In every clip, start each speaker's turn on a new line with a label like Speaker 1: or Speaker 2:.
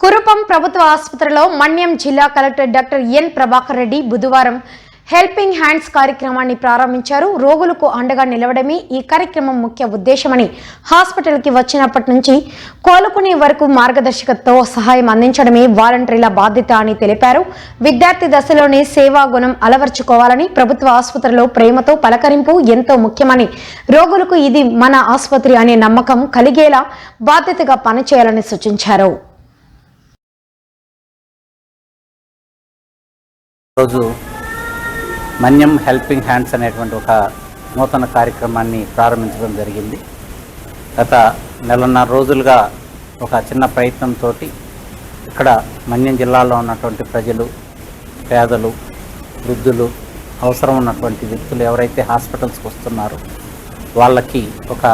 Speaker 1: కురుపం ప్రభుత్వ ఆసుపత్రిలో మన్యం జిల్లా collector doctor N Prabhakar Reddy బుధవారం హెల్పింగ్ హ్యాండ్స్ కార్యక్రమాన్ని ప్రారంభించారు. రోగులకు అండగా నిలవడమే ఈ కార్యక్రమం ముఖ్య ఉద్దేశమని హాస్పిటల్కి వచ్చినప్పటి నుంచి కోలుకునే వరకు మార్గదర్శకతో సహాయం అందించడమే వాలంటీర్ల బాధ్యత అని తెలిపారు. విద్యార్థి దశలోనే సేవా గుణం అలవర్చుకోవాలని ప్రభుత్వ ఆసుపత్రిలో ప్రేమతో పలకరింపు ఎంతో ముఖ్యమని రోగులకు ఇది మన ఆసుపత్రి అనే నమ్మకం కలిగేలా బాధ్యతగా పనిచేయాలని సూచించారు.
Speaker 2: రోజు మన్యం హెల్పింగ్ హ్యాండ్స్ అనేటువంటి ఒక నూతన కార్యక్రమాన్ని ప్రారంభించడం జరిగింది. గత నెలన్నర రోజులుగా ఒక చిన్న ప్రయత్నంతో ఇక్కడ మన్యం జిల్లాలో ఉన్నటువంటి ప్రజలు పేదలు వృద్ధులు అవసరం ఉన్నటువంటి వ్యక్తులు ఎవరైతే హాస్పిటల్స్కి వస్తున్నారో వాళ్ళకి ఒక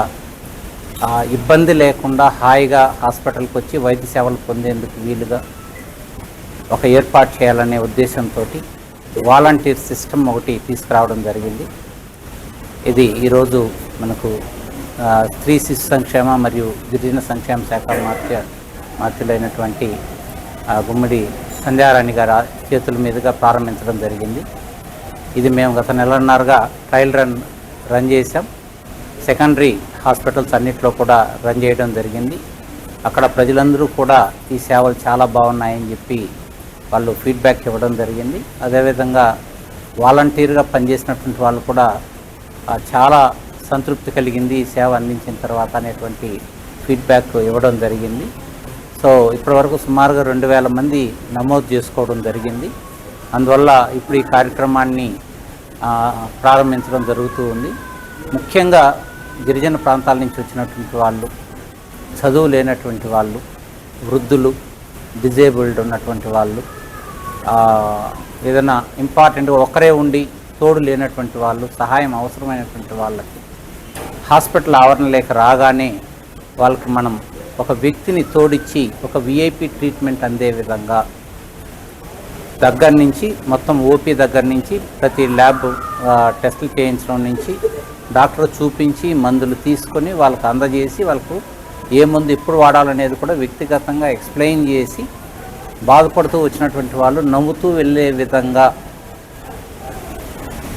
Speaker 2: ఇబ్బంది లేకుండా హాయిగా హాస్పిటల్కి వచ్చి వైద్య సేవలు పొందేందుకు వీలుగా ఒక ఏర్పాటు చేయాలనే ఉద్దేశంతో వాలంటీర్ సిస్టమ్ ఒకటి తీసుకురావడం జరిగింది. ఇది ఈరోజు మనకు స్త్రీ శిశు సంక్షేమ మరియు గిరిజన సంక్షేమ శాఖ మార్చ మార్చులైనటువంటి గుమ్మడి సంధ్యారాణి గారి చేతుల మీదుగా ప్రారంభించడం జరిగింది. ఇది మేము గత నెలన్నరగా ట్రయల్ రన్ రన్ చేసాం సెకండరీ హాస్పిటల్స్ అన్నిట్లో కూడా రన్ చేయడం జరిగింది. అక్కడ ప్రజలందరూ కూడా ఈ సేవలు చాలా బాగున్నాయని చెప్పి వాళ్ళు ఫీడ్బ్యాక్ ఇవ్వడం జరిగింది. అదేవిధంగా వాలంటీర్గా పనిచేసినటువంటి వాళ్ళు కూడా చాలా సంతృప్తి కలిగింది ఈ సేవ అందించిన తర్వాత అనేటువంటి ఫీడ్బ్యాక్ ఇవ్వడం జరిగింది. సో ఇప్పటివరకు సుమారుగా రెండు వేల మంది నమోదు చేసుకోవడం జరిగింది. అందువల్ల ఇప్పుడు ఈ కార్యక్రమాన్ని ప్రారంభించడం జరుగుతూ ఉంది. ముఖ్యంగా గిరిజన ప్రాంతాల నుంచి వచ్చినటువంటి వాళ్ళు చదువు లేనటువంటి వాళ్ళు వృద్ధులు డిజేబుల్డ్ ఉన్నటువంటి వాళ్ళు ఏదైనా ఇంపార్టెంట్గా ఒక్కరే ఉండి తోడు లేనటువంటి వాళ్ళు సహాయం అవసరమైనటువంటి వాళ్ళకి హాస్పిటల్ ఆవరణ లేక రాగానే వాళ్ళకి మనం ఒక వ్యక్తిని తోడిచ్చి ఒక విఐపి ట్రీట్మెంట్ అందే విధంగా దగ్గర నుంచి మొత్తం ఓపీ దగ్గర నుంచి ప్రతి ల్యాబ్ టెస్టులు చేయించడం నుంచి డాక్టర్ చూపించి మందులు తీసుకొని వాళ్ళకి అందజేసి వాళ్ళకు ఏ మందు ఎప్పుడు వాడాలనేది కూడా వ్యక్తిగతంగా ఎక్స్ప్లెయిన్ చేసి బాధపడుతూ వచ్చినటువంటి వాళ్ళు నవ్వుతూ వెళ్ళే విధంగా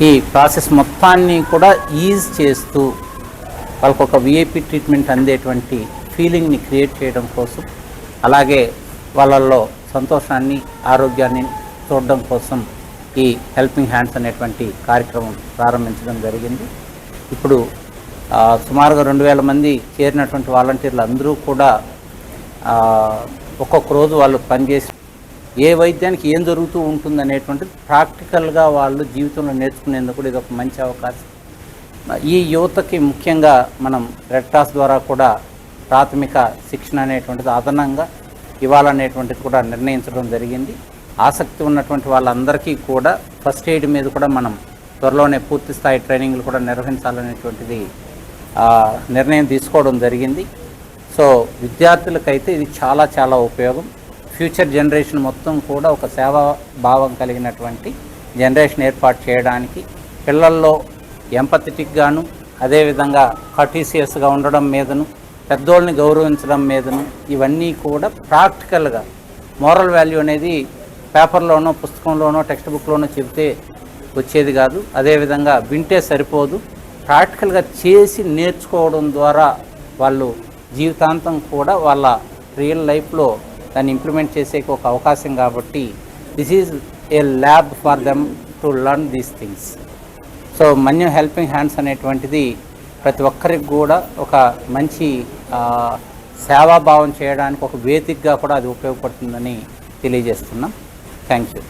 Speaker 2: ఈ ప్రాసెస్ మొత్తాన్ని కూడా ఈజ్ చేస్తూ వాళ్ళకు ఒక విఐపి ట్రీట్మెంట్ అందేటువంటి ఫీలింగ్ని క్రియేట్ చేయడం కోసం అలాగే వాళ్ళల్లో సంతోషాన్ని ఆరోగ్యాన్ని చూడడం కోసం ఈ హెల్పింగ్ హ్యాండ్స్ అనేటువంటి కార్యక్రమం ప్రారంభించడం జరిగింది. ఇప్పుడు సుమారుగా రెండు వేల మంది చేరినటువంటి వాలంటీర్లు అందరూ కూడా ఒక్కొక్క రోజు వాళ్ళు పనిచేసి ఏ వైద్యానికి ఏం జరుగుతూ ఉంటుంది అనేటువంటిది ప్రాక్టికల్గా వాళ్ళు జీవితంలో నేర్చుకునేందుకు కూడా ఇది ఒక మంచి అవకాశం. ఈ యువతకి ముఖ్యంగా మనం రెడ్ క్రాస్ ద్వారా కూడా ప్రాథమిక శిక్షణ అనేటువంటిది అదనంగా ఇవ్వాలనేటువంటిది కూడా నిర్ణయించడం జరిగింది. ఆసక్తి ఉన్నటువంటి వాళ్ళందరికీ కూడా ఫస్ట్ ఎయిడ్ మీద కూడా మనం త్వరలోనే పూర్తి స్థాయి ట్రైనింగ్లు కూడా నిర్వహించాలనేటువంటిది నిర్ణయం తీసుకోవడం జరిగింది. సో విద్యార్థులకైతే ఇది చాలా చాలా ఉపయోగం. ఫ్యూచర్ జనరేషన్ మొత్తం కూడా ఒక సేవా భావం కలిగినటువంటి జనరేషన్ ఏర్పాటు చేయడానికి పిల్లల్లో ఎంపథెటిక్ గాను అదేవిధంగా కటీసియస్గా ఉండడం మీదను పెద్దోళ్ళని గౌరవించడం మీదను ఇవన్నీ కూడా ప్రాక్టికల్గా మోరల్ వాల్యూ అనేది పేపర్లోనో పుస్తకంలోనో టెక్స్ట్ బుక్లోనో చెబితే వచ్చేది కాదు. అదేవిధంగా వింటే సరిపోదు. ప్రాక్టికల్గా చేసి నేర్చుకోవడం ద్వారా వాళ్ళు జీవితాంతం కూడా వాళ్ళ రియల్ లైఫ్లో దాన్ని ఇంప్లిమెంట్ చేసే ఒక అవకాశం కాబట్టి this is a lab for them to learn these things. So Manyam helping hands అనేటువంటిది ప్రతి ఒక్కరికి కూడా ఒక మంచి సేవాభావం చేయడానికి ఒక వేదికగా కూడా అది ఉపయోగపడుతుందని తెలియజేస్తున్నాం. Thank you.